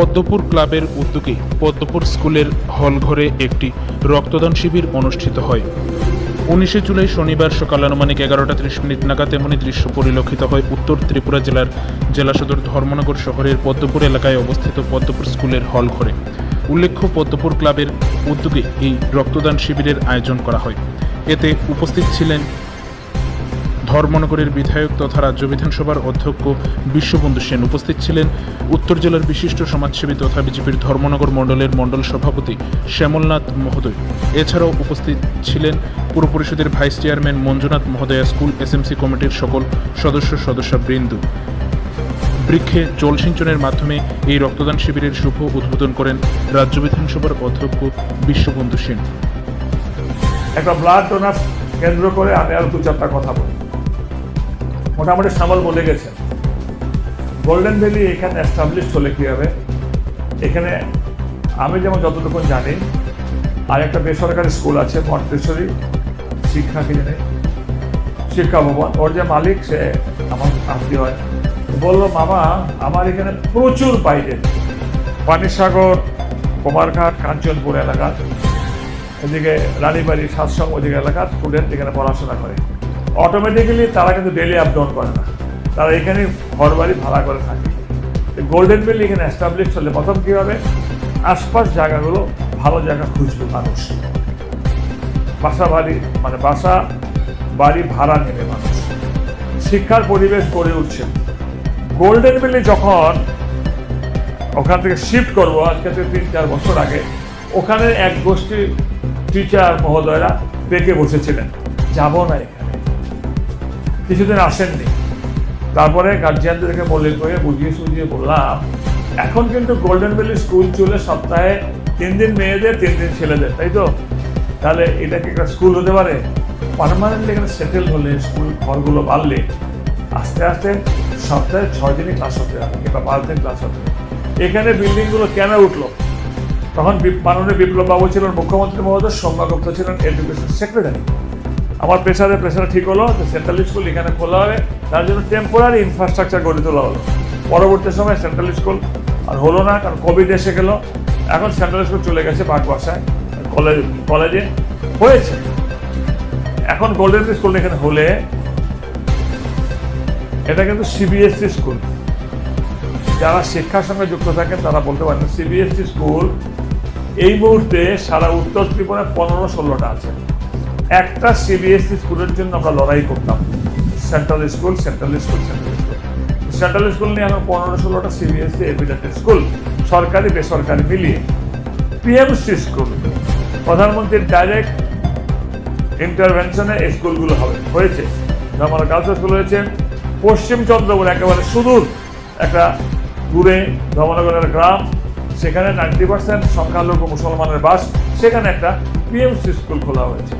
পদ্মপুর ক্লাবের উদ্যোগে পদ্মপুর স্কুলের হলঘরে একটি রক্তদান শিবির অনুষ্ঠিত হয়। উনিশে জুলাই শনিবার সকাল আনুমানিক এগারোটা ত্রিশ মিনিট নাগাদ এমনই দৃশ্য পরিলক্ষিত হয় উত্তর ত্রিপুরা জেলার জেলা সদর ধর্মনগর শহরের পদ্মপুর এলাকায় অবস্থিত পদ্মপুর স্কুলের হল ঘরে উল্লেখ্য, পদ্মপুর ক্লাবের উদ্যোগে এই রক্তদান শিবিরের আয়োজন করা হয়। এতে উপস্থিত ছিলেন ধর্মনগরের বিধায়ক তথা রাজ্য বিধানসভার অধ্যক্ষ বিশ্ববন্ধু সেন উপস্থিত ছিলেন। উত্তর জেলার বিশিষ্ট সমাজসেবী তথা বিজেপির ধর্মনগর মণ্ডলের মণ্ডল সভাপতি শ্যামলনাথ মহোদয়। এছাড়াও উপস্থিত ছিলেন পুর পরিষদের ভাইস চেয়ারম্যান মঞ্জুনাথ মহোদয়া স্কুল, এসএমসি কমিটির সকল সদস্য, সদস্যবৃন্দ। বৃক্ষে জলসিঞ্চনের মাধ্যমে এই রক্তদান শিবিরের শুভ উদ্বোধন করেন রাজ্য বিধানসভার অধ্যক্ষ বিশ্ববন্ধু সেন। একটা ব্লাড ডোনার কেন্দ্র করে আমি আর দু চারটা কথা বলি। মোটামুটি সামল বলে গেছেন গোল্ডেন ভ্যালি এখানে অ্যাস্টাবলিশ হলে কী হবে? এখানে আমি যেমন যতটুকু জানি আর একটা বেসরকারি স্কুল আছে মন্টেশ্বরী শিক্ষা কি জানি শিক্ষা ভবন। ওর যে মালিক, সে আমার আত্মীয় হয়। বলল, মামা, আমার এখানে প্রচুর বাইরে। পানিসাগর কুমারঘাট কাঞ্চনপুর এলাকা, এদিকে রানীবাড়ি, সাতসং, ওদিকে এলাকার স্টুডেন্ট এখানে পড়াশোনা করে। অটোমেটিক্যালি তারা কিন্তু ডেলি আপ ডাউন করে না। তারা এখানে ঘর বাড়ি ভাড়া করে থাকে। গোল্ডেন ভ্যালি এখানে অ্যাস্টাবলিশ হলে প্রথম কী হবে? আশপাশ জায়গাগুলো ভালো জায়গা খুঁজবে মানুষ। বাসা বাড়ি মানে বাসা বাড়ি ভাড়া নেবে মানুষ। শিক্ষার পরিবেশ গড়ে উঠছে। গোল্ডেন ভ্যালি যখন ওখান থেকে শিফট করব, আজকে থেকে তিন চার বছর আগে, ওখানে এক গোষ্ঠী টিচার মহোদয়রা বেঁকে বসেছিলেন। যাব না এখানে। কিছুদিন আসেননি। তারপরে গার্জিয়ানদেরকে বলে করে বুঝিয়ে সুঝিয়ে বললাম, এখন কিন্তু গোল্ডেন ভ্যালি স্কুল চলে সপ্তাহে তিন দিন মেয়েদের, তিন দিন ছেলেদের, তাই তো? তাহলে এটা কি একটা স্কুল হতে পারে? পারমানেন্টলি এখানে সেটেল হলে স্কুল ঘরগুলো বাড়লে আস্তে আস্তে সপ্তাহে ছয় দিনই ক্লাস হতে হবে, কিংবা পাঁচ দিন ক্লাস হতে এখানে বিল্ডিংগুলো কেন উঠল? তখন মাননীয় বিপ্লব বাবু ছিলেন মুখ্যমন্ত্রী মহোদয় সৌম্যা গুপ্ত ছিলেন এডুকেশন সেক্রেটারি আমার প্রেসারে প্রেসারে ঠিক হলো সেন্ট্রাল স্কুল এখানে খোলা হবে। তার জন্য টেম্পোরারি ইনফ্রাস্ট্রাকচার গড়ে তোলা হলো। পরবর্তী সময় সেন্ট্রাল স্কুল আর হলো না, কারণ কোভিড এসে গেল। এখন সেন্ট্রাল স্কুল চলে গেছে বাগবাসায় কলেজ কলেজে হয়েছে। এখন গোল্ডেন স্কুল এখানে হলে এটা কিন্তু সিবিএসসি স্কুল যারা শিক্ষার সঙ্গে যুক্ত থাকেন, তারা বলতে পারেন সিবিএসসি স্কুল এই মুহূর্তে সারা উত্তর ত্রিপুরায় পনেরো ষোলোটা আছে। একটা সিবিএসসি স্কুলের জন্য আমরা লড়াই করতাম। Central school central school central school central school নিয়ে আমরা পনেরো ষোলোটা সিবিএসসি এফিলেটেড স্কুল সরকারি, বেসরকারি মিলিয়ে। পিএমসি স্কুল প্রধানমন্ত্রীর ডাইরেক্ট ইন্টারভেনশনে এই স্কুলগুলো হবে, হয়েছে। আমার গার্লস স্কুল হয়েছে পশ্চিম চন্দ্রপুর, একেবারে সুদূর, একটা দূরে ধর্মনগরের গ্রাম। সেখানে নাইনটি পার্সেন্ট সংখ্যালঘু মুসলমানের বাস, সেখানে একটা পিএমসি স্কুল খোলা হয়েছে।